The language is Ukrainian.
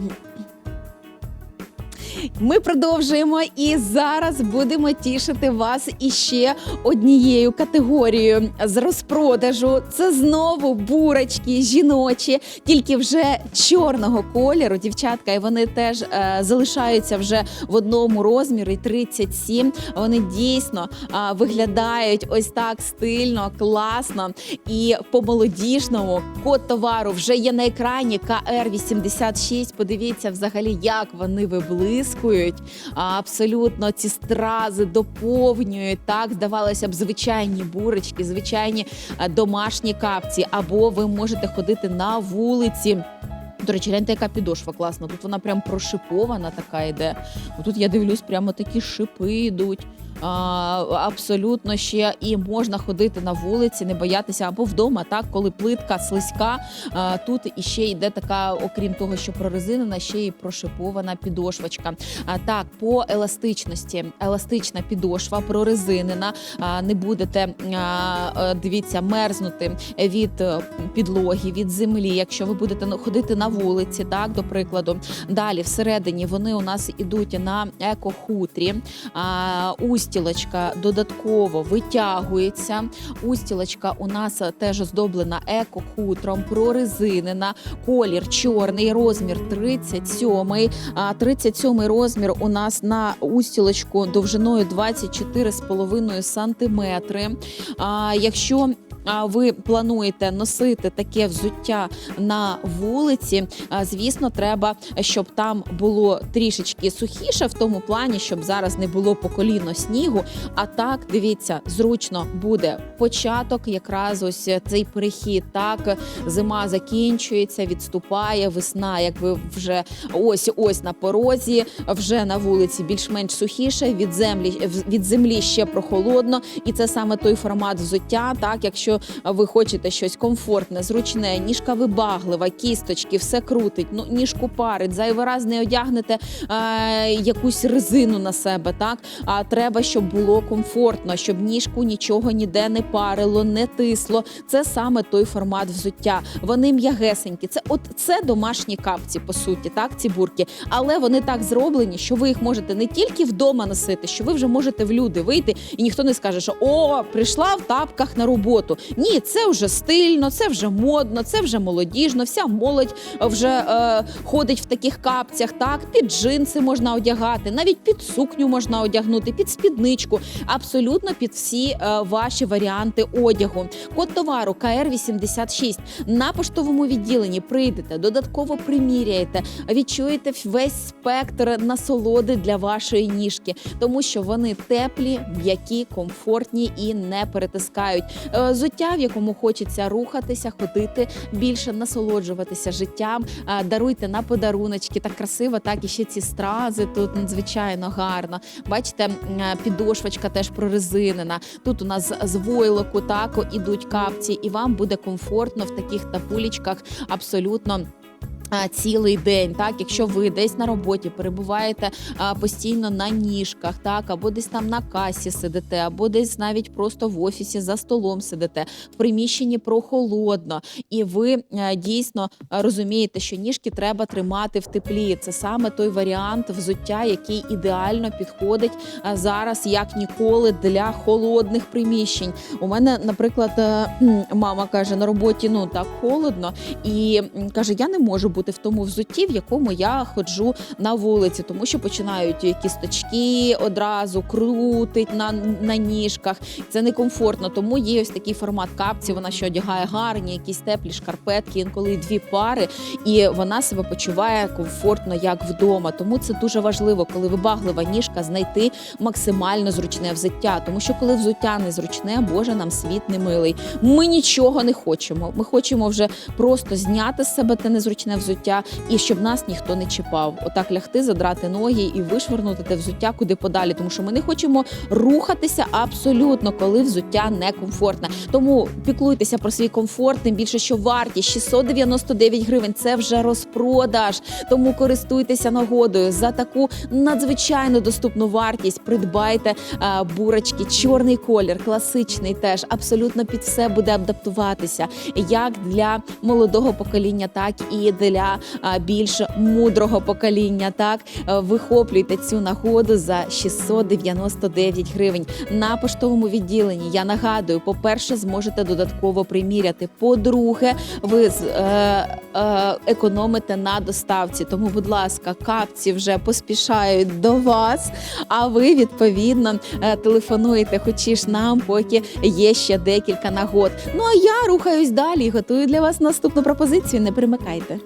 你 Ми продовжуємо і зараз будемо тішити вас іще однією категорією з розпродажу. Це знову бурочки жіночі, тільки вже чорного кольору. Дівчатка, і вони теж е, залишаються вже в одному розмірі 37. Вони дійсно е, виглядають ось так стильно, класно і по-молодіжному. Код товару вже є на екрані КР86. Подивіться взагалі, як вони виблискують. А, Абсолютно ці стрази доповнюють. Так, здавалося б, звичайні бурочки, звичайні е, домашні капці, або ви можете ходити на вулиці. До речі, гляньте, яка підошва класна. Тут вона прям прошипована така йде. Тут я дивлюсь, прямо такі шипи йдуть. А, абсолютно ще і можна ходити на вулиці, не боятися або вдома, так коли плитка слизька. А, тут іще йде така, окрім того, що прорезинена, ще й прошипована підошвочка. А так, по еластичності, еластична підошва, прорезинена. А, не будете а, е, дивіться, мерзнути від е, підлоги, від землі, якщо ви будете ну, ходити на вулиці, так до прикладу. Далі всередині вони у нас ідуть на екохутрі. А, устілочка додатково витягується. Устілочка у нас теж оздоблена екохутром, прорезинена, колір чорний, розмір 37. А 37 розмір у нас на устілочку довжиною 24,5 сантиметри. А якщо ви плануєте носити таке взуття на вулиці, звісно, треба, щоб там було трішечки сухіше, в тому плані, щоб зараз не було по коліно снігу. А так, дивіться, зручно буде початок, якраз ось цей перехід. Так, зима закінчується, відступає, весна, як ви вже ось ось на порозі, вже на вулиці більш-менш сухіше, від землі від землі ще прохолодно, і це саме той формат взуття. Так, якщо ви хочете щось комфортне, зручне, ніжка вибаглива, кісточки, все крутить, ну ніжку парить, зайвий раз не одягнете е, якусь резину на себе. Так а треба, щоб було комфортно, щоб ніжку нічого ніде не парило, не тисло. Це саме той формат взуття. Вони м'ягесенькі. Це от це домашні капці, по суті, так ці бурки, але вони так зроблені, що ви їх можете не тільки вдома носити, що ви вже можете в люди вийти, і ніхто не скаже, що о, прийшла в тапках на роботу. Ні, це вже стильно, це вже модно, це вже молодіжно. Вся молодь вже е, ходить в таких капцях. Так, під джинси можна одягати, навіть під сукню можна одягнути, під спідничку. Абсолютно під всі е, ваші варіанти одягу. Код товару КР86 на поштовому відділенні прийдете, додатково приміряєте, відчуєте весь спектр насолоди для вашої ніжки, тому що вони теплі, м'які, комфортні і не перетискають. Е, Зуття, в якому хочеться рухатися, ходити більше, насолоджуватися життям. Даруйте на подаруночки. Так красиво, так і ще ці стрази тут надзвичайно гарно. Бачите, підошвочка теж прорезинена. Тут у нас з войлоку так ідуть капці, і вам буде комфортно в таких тапулічках абсолютно. А, Цілий день, так, якщо ви десь на роботі перебуваєте а, постійно на ніжках, так, або десь там на касі сидите, або десь навіть просто в офісі за столом сидите, в приміщенні прохолодно, і ви е, дійсно е, розумієте, що ніжки треба тримати в теплі. Це саме той варіант взуття, який ідеально підходить е, зараз як ніколи для холодних приміщень. У мене, наприклад, мама каже на роботі: ну так холодно, і каже: Я не можу бути в тому взутті, в якому я ходжу на вулиці, тому що починають кісточки одразу крутить на, на ніжках. Це некомфортно. Тому є ось такий формат капці. Вона що одягає гарні, якісь теплі шкарпетки, інколи дві пари, і вона себе почуває комфортно як вдома. Тому це дуже важливо, коли вибаглива ніжка, знайти максимально зручне взуття. Тому що коли взуття не зручне, Боже, нам світ не милий. Ми нічого не хочемо. Ми хочемо вже просто зняти з себе те незручне взуття і щоб нас ніхто не чіпав. Отак лягти, задрати ноги і вишвернути те взуття куди подалі. Тому що ми не хочемо рухатися абсолютно, коли взуття некомфортне. Тому піклуйтеся про свій комфорт, тим більше, що вартість 699 гривень це вже розпродаж. Тому користуйтеся нагодою за таку надзвичайно доступну вартість. Придбайте а, бурочки, чорний колір, класичний теж абсолютно під все буде адаптуватися як для молодого покоління, так і для для більш мудрого покоління. Так Е, вихоплюйте цю нагоду за 699 гривень на поштовому відділенні. Я нагадую, по-перше, зможете додатково приміряти. По-друге, ви з- е, е, економите на доставці. Тому, будь ласка, капці вже поспішають до вас. А ви відповідно телефонуєте, хочеш нам, поки є ще декілька нагод. Ну а я рухаюсь далі і готую для вас наступну пропозицію. Не примикайте.